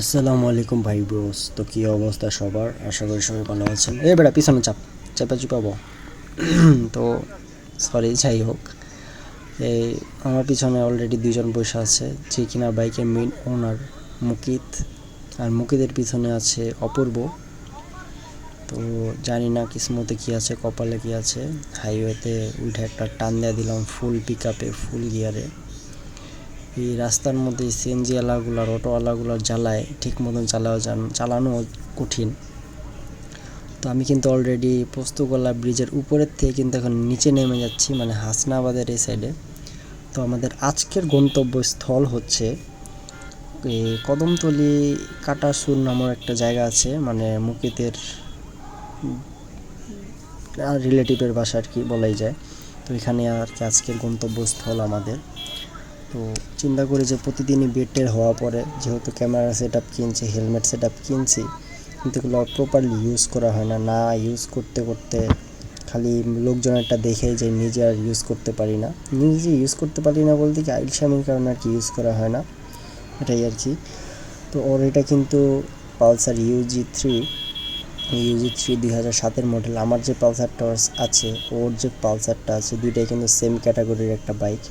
আসসালামু আলাইকুম ভাই ব্রোস তো কী অবস্থা সবার? আশা করি সবাই ভালো আছেন। এ বেড়া পিছনে চাপ, চাপা চুপাবো তো সরি যাই হোক। এই আমার পিছনে অলরেডি দুজন বসে আছে, যে কিনা বাইকের মেইন ওনার মুকিত, আর মুকিতের পিছনে আছে অপূর্ব। তো জানি না কিসমতে কী আছে, কপালে কী আছে। হাইওয়েতে উঠে একটা টান দিয়ে দিলাম ফুল পিক আপে ফুল গিয়ারে এই রাস্তার মধ্যে সিএনজি আলাগুলার অটোওয়ালাগুলার জ্বালায়, ঠিক মতন চালাও চালানো কঠিন। তো আমি কিন্তু অলরেডি পোস্তগোলা ব্রিজের উপরের থেকে কিন্তু এখন নিচে নেমে যাচ্ছি মানে হাসনাবাদের এই সাইডে তো আমাদের আজকের গন্তব্যস্থল হচ্ছে কদমতলি কাটাসুর নামের একটা জায়গা আছে মানে মুকিতের রিলেটিভের বাসা আর কি বলাই যায়। তো এখানে আর কি আজকের গন্তব্যস্থল আমাদের। তো চিন্তা করি যে প্রতিদিনই বেটের হওয়া পরে যেহেতু ক্যামেরা সেট আপ কিনছি হেলমেট সেট আপ কিনছি, কিন্তু এগুলো প্রপারলি ইউজ করা হয় না। না ইউজ করতে করতে খালি লোকজনেরটা দেখে যে নিজে আর ইউজ করতে পারি না। নিজে ইউজ করতে পারি না বলতে কি আইল আইলসামির কারণে আর কি ইউজ করা হয় না। এটাই আর কি। তো ওর এটা কিন্তু Pulsar UG three UG three দুই হাজার সাতের মডেল আমার যে পালসারটা আছে, ওর যে পালসারটা আছে, দুইটাই কিন্তু সেম ক্যাটাগরির একটা বাইক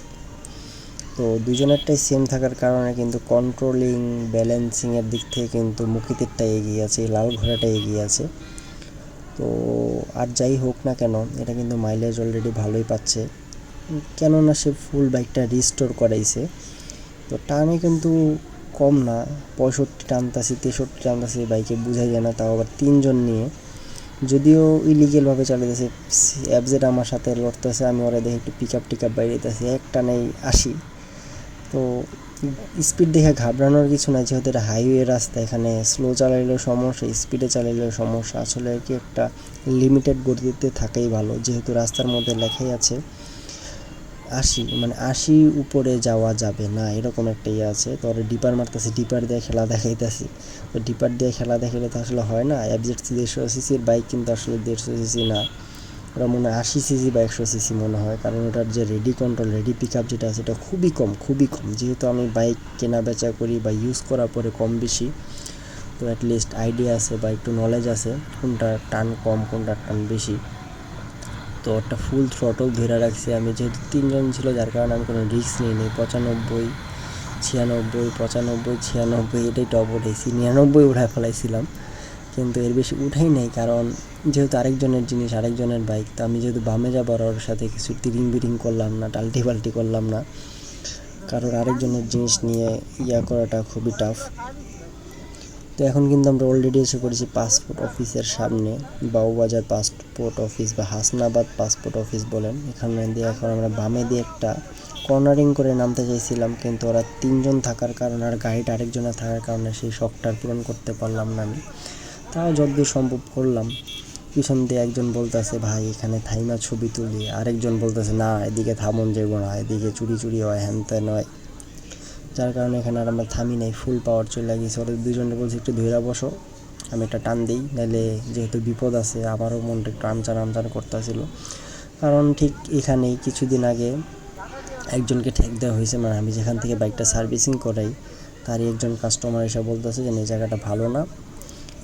তো দুজনেরটাই সেম থাকার কারণে কিন্তু কন্ট্রোলিং ব্যালেন্সিংয়ের দিক থেকে কিন্তু মুখিতেরটা এগিয়ে আছে লাল ঘোড়াটা এগিয়ে আছে। তো আর যাই হোক না কেন, এটা কিন্তু মাইলেজ অলরেডি ভালোই পাচ্ছে। কেননা সে ফুল বাইকটা রিস্টোর করাইছে। তো টানে কিন্তু কম না, পঁয়ষট্টি টানতাছি, তেষট্টি টানতাছি বাইকে বোঝাই যায় না, তাও আবার তিনজন নিয়ে। যদিও ইলিগেলভাবে চালাইতেছে অ্যাবজেট আমার সাথে লড়তেছে, আমি ওরা দেখে একটু পিক আপ টিক আপ বাইরেতেছি এক টানেই আসি তো স্পিড দেখে ঘাবড়ানোর কিছু নাই, যেহেতু এটা হাইওয়ে রাস্তা, এখানে স্লো চালাইলেও সমস্যা স্পিডে চালাইলেও সমস্যা। আসলে কি একটা লিমিটেড গতিতে থাকাই ভালো, যেহেতু রাস্তার মধ্যে লেখাই আছে, আশি মানে আশি উপরে যাওয়া যাবে না, এরকম একটা ইয়ে আছে। তো ডিপার মারতেছে, ডিপার দিয়ে খেলা দেখাইতেছি। তো ডিপার দিয়ে খেলা দেখাইলে তো আসলে হয় না অ্যাবজেট দেড়শো সিসির বাইক কিন্তু আসলে দেড়শো সিসি না। ওরা মনে হয় আশি সিসি বা একশো সিসি মনে হয়, কারণ ওটার যে ready control ready pick up যেটা আছে এটা খুবই কম খুবই কম। যেহেতু আমি বাইক কেনা বেচা করি বা ইউজ করার পরে কম বেশি, তো অ্যাটলিস্ট আইডিয়া আছে বা একটু নলেজ আছে কোনটা টান কম, কোনটা টান বেশি। তো ওটা ফুল থ্রটল ধরে রাখছি আমি, যেহেতু তিনজন ছিল, যার কারণে আমি কোনো রিস্ক নিইনি। পঁচানব্বই, ছিয়ানব্বই পঁচানব্বই, ছিয়ানব্বই, এটাই টপ উঠেছি নিরানব্বই উঠায় ফেলাইছিলাম। কিন্তু এর বেশি উঠাই নাই, কারণ যেহেতু আরেকজনের জিনিস, আরেকজনের বাইক তো আমি যেহেতু বামে যাবার ওর সাথে কিছু তিরিং বিরিং করলাম না, টাল্টি পাল্টি করলাম না কারণ আরেকজনের জিনিস নিয়ে ইয়া করাটা খুবই টাফ তো এখন কিন্তু আমরা অলরেডি এসে পড়েছি পাসপোর্ট অফিসের সামনে, বাউবাজার পাসপোর্ট অফিস বা হাসনাবাদ পাসপোর্ট অফিস বলেন। এখানে দিয়ে এখন আমরা বামে দিয়ে একটা কর্নারিং করে নামতে চাইছিলাম, কিন্তু ওরা তিনজন থাকার কারণে আর গাড়িটা আরেকজনের থাকার কারণে সেই শখটা পূরণ করতে পারলাম না আমি। তাও যতদূর সম্ভব করলাম। পিছন দিয়ে একজন বলতেছে, ভাই, এখানে থাইমা ছবি তুলি। আরেকজন বলতেছে, না, এদিকে থামন যাব না, এদিকে চুরি চুরি হয় হ্যান ত্যান হয়। যার কারণে এখানে আর আমরা থামি নাই, ফুল পাওয়ার চলে গেছি। ওদের দুজনে বলছি, একটু ধৈরা বসো, আমি একটা টান দিই। নাহলে যেহেতু বিপদ আছে আমারও মনটা একটু আমচান আমচান করতেছিল। কারণ ঠিক এখানেই কিছুদিন আগে একজনকে ঠেক দেওয়া হয়েছে মানে আমি যেখান থেকে বাইকটা সার্ভিসিং করাই, তারই একজন কাস্টমার এসে বলতেছে যে, এই জায়গাটা ভালো না।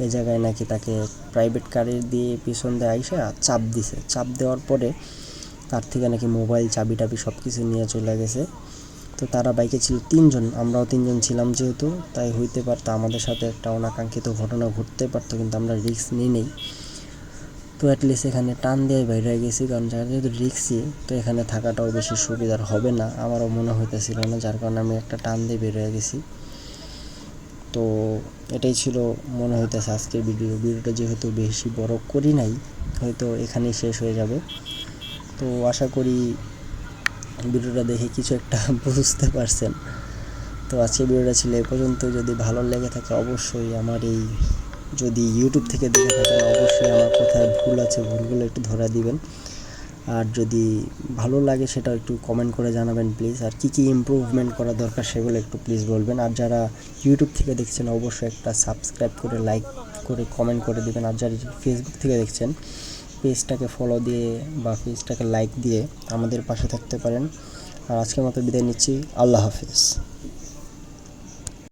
এই জায়গায় নাকি তাকে প্রাইভেট কারে দিয়ে পিছন দিয়ে আইসা চাপ দিছে। চাপ দেওয়ার পরে তার থেকে নাকি মোবাইল চাবি টাবি সব কিছু নিয়ে চলে গেছে। তো তারা বাইকে ছিল তিনজন, আমরাও তিনজন ছিলাম যেহেতু, তাই হইতে পারতো আমাদের সাথে একটা অনাকাঙ্ক্ষিত ঘটনা ঘটতে পারতো, কিন্তু আমরা রিস্ক নিই নেই। তো অ্যাটলিস্ট এখানে টান দিয়ে বাইরে হয়ে গেছি, কারণ জায়গা যেহেতু রিক্সি তো এখানে থাকাটাও বেশি সুবিধার হবে না। আমারও মনে হইতেছিল না, যার কারণে আমি একটা টান দিয়ে বের হয়ে গেছি। তো এটাই ছিল মনে হইতেছে আজকের ভিডিও ভিডিওটা যেহেতু বেশি বড় করি নাই, হয়তো এখানেই শেষ হয়ে যাবে। তো আশা করি ভিডিওটা দেখে কিছু একটা বুঝতে পারছেন। তো আজকে ভিডিওটা ছিল এ পর্যন্ত। যদি ভালো লেগে থাকে, অবশ্যই আমার এই যদি ইউটিউব থেকে দেখে থাকেন, অবশ্যই আমার কোথায় ভুল আছে, ভুলগুলো একটু ধরা দিবেন। আর যদি ভালো লাগে সেটা একটু কমেন্ট করে জানাবেন please R key key improvement করা দরকার সেগুলো একটু প্লিজ বলবেন। আর যারা ইউটিউব থেকে দেখছেন, অবশ্যই একটা সাবস্ক্রাইব করে লাইক করে কমেন্ট করে দেবেন। আর যারা ফেসবুক থেকে দেখছেন পেজটাকে ফলো দিয়ে বা পেজটাকে লাইক দিয়ে আমাদের পাশে থাকতে পারেন। আর আজকের মতো বিদায় নিচ্ছি। আল্লাহ হাফিজ।